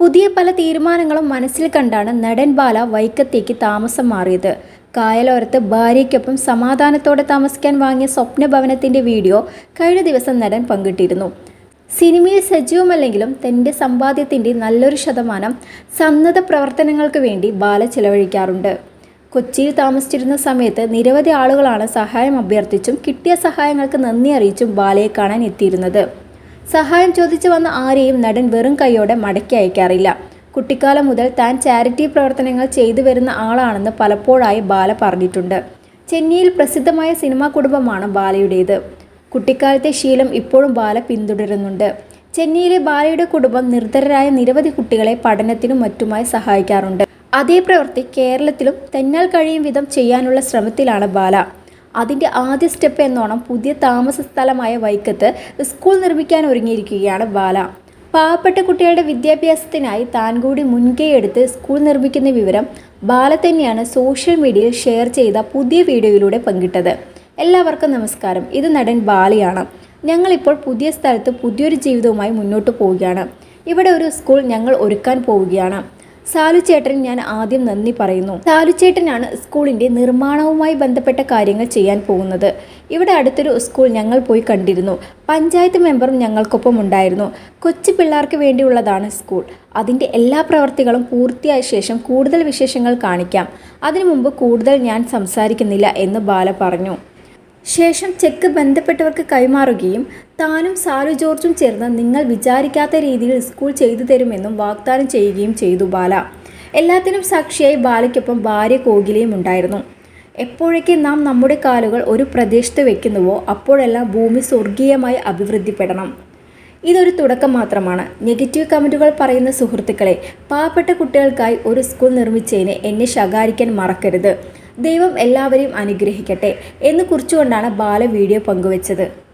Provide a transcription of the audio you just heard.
പുതിയ പല തീരുമാനങ്ങളും മനസ്സിൽ കണ്ടാണ് നടൻ ബാല വൈക്കത്തേക്ക് താമസം മാറിയത്. കായലോരത്ത് ഭാര്യയ്ക്കൊപ്പം സമാധാനത്തോടെ താമസിക്കാൻ വാങ്ങിയ സ്വപ്ന ഭവനത്തിന്റെ വീഡിയോ കഴിഞ്ഞ ദിവസം നടൻ പങ്കിട്ടിരുന്നു. സിനിമയിൽ സജീവമല്ലെങ്കിലും തന്റെ സമ്പാദ്യത്തിന്റെ നല്ലൊരു ശതമാനം സന്നദ്ധ പ്രവർത്തനങ്ങൾക്ക് വേണ്ടി ബാല ചിലവഴിക്കാറുണ്ട്. കൊച്ചിയിൽ താമസിച്ചിരുന്ന സമയത്ത് നിരവധി ആളുകളാണ് സഹായം അഭ്യർത്ഥിച്ചും കിട്ടിയ സഹായങ്ങൾക്ക് നന്ദി അറിയിച്ചും ബാലയെ കാണാൻ എത്തിയിരുന്നത്. സഹായം ചോദിച്ചു വന്ന ആരെയും നടൻ വെറും കൈയോടെ മടക്കി അയക്കാറില്ല. കുട്ടിക്കാലം മുതൽ താൻ ചാരിറ്റി പ്രവർത്തനങ്ങൾ ചെയ്തു വരുന്ന ആളാണെന്ന് പലപ്പോഴായി ബാല പറഞ്ഞിട്ടുണ്ട്. ചെന്നൈയിൽ പ്രസിദ്ധമായ സിനിമാ കുടുംബമാണ് ബാലയുടേത്. കുട്ടിക്കാലത്തെ ശീലം ഇപ്പോഴും ബാല പിന്തുടരുന്നുണ്ട്. ചെന്നൈയിലെ ബാലയുടെ കുടുംബം നിർധരരായ നിരവധി കുട്ടികളെ പഠനത്തിനും മറ്റുമായി സഹായിക്കാറുണ്ട്. അതേ പ്രവൃത്തി കേരളത്തിലും തന്നാൽ കഴിയും വിധം ചെയ്യാനുള്ള ശ്രമത്തിലാണ് ബാല. അതിന്റെ ആദ്യ സ്റ്റെപ്പ് എന്നോണം പുതിയ താമസ സ്ഥലമായ വൈക്കത്ത് സ്കൂൾ നിർമ്മിക്കാൻ ഒരുങ്ങിയിരിക്കുകയാണ് ബാല. പാവപ്പെട്ട കുട്ടികളുടെ വിദ്യാഭ്യാസത്തിനായി താൻ കൂടി മുൻകൈ സ്കൂൾ നിർമ്മിക്കുന്ന വിവരം ബാല തന്നെയാണ് സോഷ്യൽ മീഡിയയിൽ ഷെയർ ചെയ്ത പുതിയ വീഡിയോയിലൂടെ പങ്കിട്ടത്. എല്ലാവർക്കും നമസ്കാരം. ഇത് നടൻ ബാലയാണ്. ഞങ്ങളിപ്പോൾ പുതിയ സ്ഥലത്ത് പുതിയൊരു ജീവിതവുമായി മുന്നോട്ട് പോവുകയാണ്. ഇവിടെ ഒരു സ്കൂൾ ഞങ്ങൾ ഒരുക്കാൻ പോവുകയാണ്. സാലുചേട്ടൻ ഞാൻ ആദ്യം നന്ദി പറയുന്നു. സാലുചേട്ടനാണ് സ്കൂളിന്റെ നിർമ്മാണവുമായി ബന്ധപ്പെട്ട കാര്യങ്ങൾ ചെയ്യാൻ പോകുന്നത്. ഇവിടെ അടുത്തൊരു സ്കൂൾ ഞങ്ങൾ പോയി കണ്ടിരുന്നു. പഞ്ചായത്ത് മെമ്പറും ഞങ്ങൾക്കൊപ്പം ഉണ്ടായിരുന്നു. കൊച്ചു പിള്ളേർക്ക് വേണ്ടിയുള്ളതാണ് സ്കൂൾ. അതിന്റെ എല്ലാ പ്രവർത്തികളും പൂർത്തിയായ ശേഷം കൂടുതൽ വിശേഷങ്ങൾ കാണിക്കാം. അതിനു മുമ്പ് കൂടുതൽ ഞാൻ സംസാരിക്കുന്നില്ല എന്ന് ബാല പറഞ്ഞു. ശേഷം ചെക്ക് ബന്ധപ്പെട്ടവർക്ക് കൈമാറുകയും താനും സാലു ജോർജും ചേർന്ന് നിങ്ങൾ വിചാരിക്കാത്ത രീതിയിൽ സ്കൂൾ ചെയ്തു തരുമെന്നും വാഗ്ദാനം ചെയ്യുകയും ചെയ്തു ബാല. എല്ലാത്തിനും സാക്ഷിയായി ബാലയ്ക്കൊപ്പം ഭാര്യ കോകിലയും ഉണ്ടായിരുന്നു. എപ്പോഴൊക്കെ നാം നമ്മുടെ കാലുകൾ ഒരു പ്രദേശത്ത് വെക്കുന്നുവോ അപ്പോഴെല്ലാം ഭൂമി സ്വർഗീയമായി അഭിവൃദ്ധിപ്പെടണം. ഇതൊരു തുടക്കം മാത്രമാണ്. നെഗറ്റീവ് കമന്റുകൾ പറയുന്ന സുഹൃത്തുക്കളെ പാവപ്പെട്ട കുട്ടികൾക്കായി ഒരു സ്കൂൾ നിർമ്മിച്ചതിന് എന്നെ ശകാരിക്കാൻ മറക്കരുത്. ദൈവം എല്ലാവരെയും അനുഗ്രഹിക്കട്ടെ എന്ന് കുറിച്ചുകൊണ്ടാണ് ബാല വീഡിയോ പങ്കുവച്ചത്.